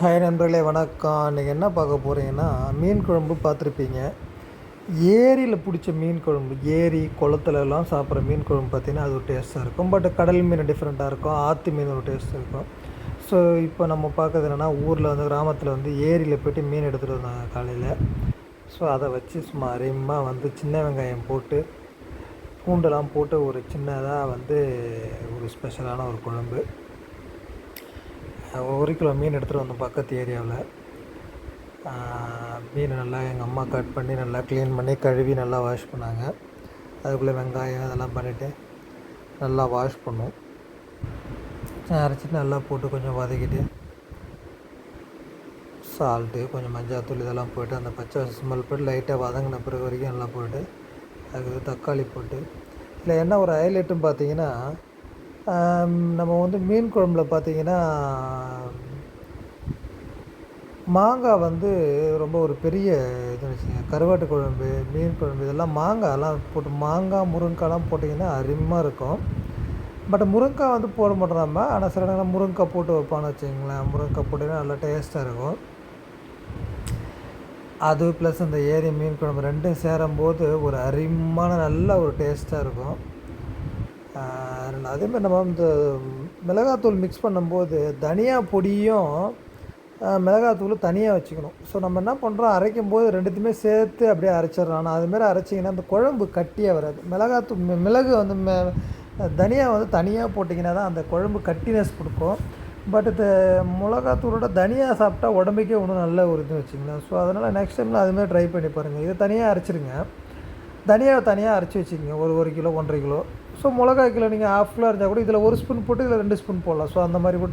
Hi நண்பர்களே வணக்கம். இன்றைக்கி என்ன பார்க்க போகிறீங்கன்னா மீன் குழம்பு பார்த்துருப்பீங்க. ஏரியில் பிடிச்ச மீன் குழம்பு ஏரி குளத்துலலாம் சாப்பிட்ற மீன் குழம்பு பார்த்திங்கன்னா அது ஒரு டேஸ்ட்டாக இருக்கும். பட் கடல் மீன் டிஃப்ரெண்ட்டாக இருக்கும். ஆற்று மீன் ஒரு டேஸ்ட் இருக்கும். ஸோ இப்போ நம்ம பார்க்கறது என்னென்னா ஊரில் வந்து கிராமத்தில் வந்து ஏரியில் போய்ட்டு மீன் எடுத்துகிட்டு வந்தாங்க காலையில். ஸோ அதை வச்சு சும்மா அரியமாக வந்து சின்ன வெங்காயம் போட்டு பூண்டெல்லாம் போட்டு ஒரு சின்னதாக வந்து ஒரு ஸ்பெஷலான ஒரு குழம்பு. ஒரு கிலோ மீன் எடுத்துகிட்டு வந்தோம் பக்கத்து ஏரியாவில். மீன் நல்லா எங்கள் அம்மா கட் பண்ணி நல்லா க்ளீன் பண்ணி கழுவி நல்லா வாஷ் பண்ணாங்க. அதுக்குள்ளே வெங்காயம் இதெல்லாம் பண்ணிவிட்டு நல்லா வாஷ் பண்ணோம். அரைச்சிட்டு நல்லா போட்டு கொஞ்சம் வதக்கிட்டு சால்ட்டு கொஞ்சம் மஞ்சாத்தூள் இதெல்லாம் போட்டு அந்த பச்சை ஸ்மெல் போட்டு லைட்டாக வதங்கின பிறகு வரைக்கும் நல்லா போட்டு அதுக்கு தக்காளி போட்டு. இல்லை என்ன ஒரு ஹைலைட்டும் பார்த்தீங்கன்னா நம்ம வந்து மீன் குழம்புல பார்த்தீங்கன்னா மாங்காய் வந்து ரொம்ப ஒரு பெரிய இது வச்சுங்க கருவாட்டு குழம்பு மீன் குழம்பு இதெல்லாம் மாங்காய்லாம் போட்டு மாங்காய் முருங்காய்லாம் போட்டிங்கன்னா அருமையாக இருக்கும். பட் முருங்காய் வந்து போட மாட்டோம் நம்ம. ஆனால் சில நேரம் முருங்காய் போட்டு வைப்பான்னு வச்சுங்களேன் முருங்காய் போட்டிங்கன்னா நல்லா டேஸ்ட்டாக இருக்கும். அது ப்ளஸ் அந்த ஏரி மீன் குழம்பு ரெண்டும் சேரும்போது ஒரு அருமான நல்ல ஒரு டேஸ்ட்டாக இருக்கும். அதே அதேமாதிரி நம்ம இந்த மிளகாத்தூள் மிக்ஸ் பண்ணும்போது தனியா பொடியும் மிளகாத்தூள் மிளகாத்தூளும் தனியாக வச்சுக்கணும். ஸோ நம்ம என்ன பண்ணுறோம் அரைக்கும் போது ரெண்டுத்தையுமே சேர்த்து அப்படியே அரைச்சிடறோம். ஆனால் அதுமாரி அரைச்சிங்கன்னா அந்த குழம்பு கட்டியாக வராது. மிளகாத்தூள் மிளகு வந்து தனியாக வந்து தனியாக போட்டிங்கன்னா தான் அந்த குழம்பு கட்டினஸ் கொடுக்கும். பட் இது மிளகாத்தூளோட தனியாக சாப்பிட்டா உடம்புக்கே ஒன்றும் நல்ல ஒரு இது வச்சுங்களேன் ஸோ அதனால் நெக்ஸ்ட் டைமில் அதுமாதிரி ட்ரை பண்ணி பாருங்கள் இதை தனியாக அரைச்சிருங்க. தனியாக தனியாக அரைச்சி வச்சுக்கிங்க. ஒரு ஒரு கிலோ ஒன்றரை கிலோ. ஸோ மிளகா கிலோ நீங்கள் ஹாஃப் கிலோ கூட இதில் ஒரு ஸ்பூன் போட்டு இதில் ரெண்டு ஸ்பூன் போடலாம். ஸோ அந்த மாதிரி கூட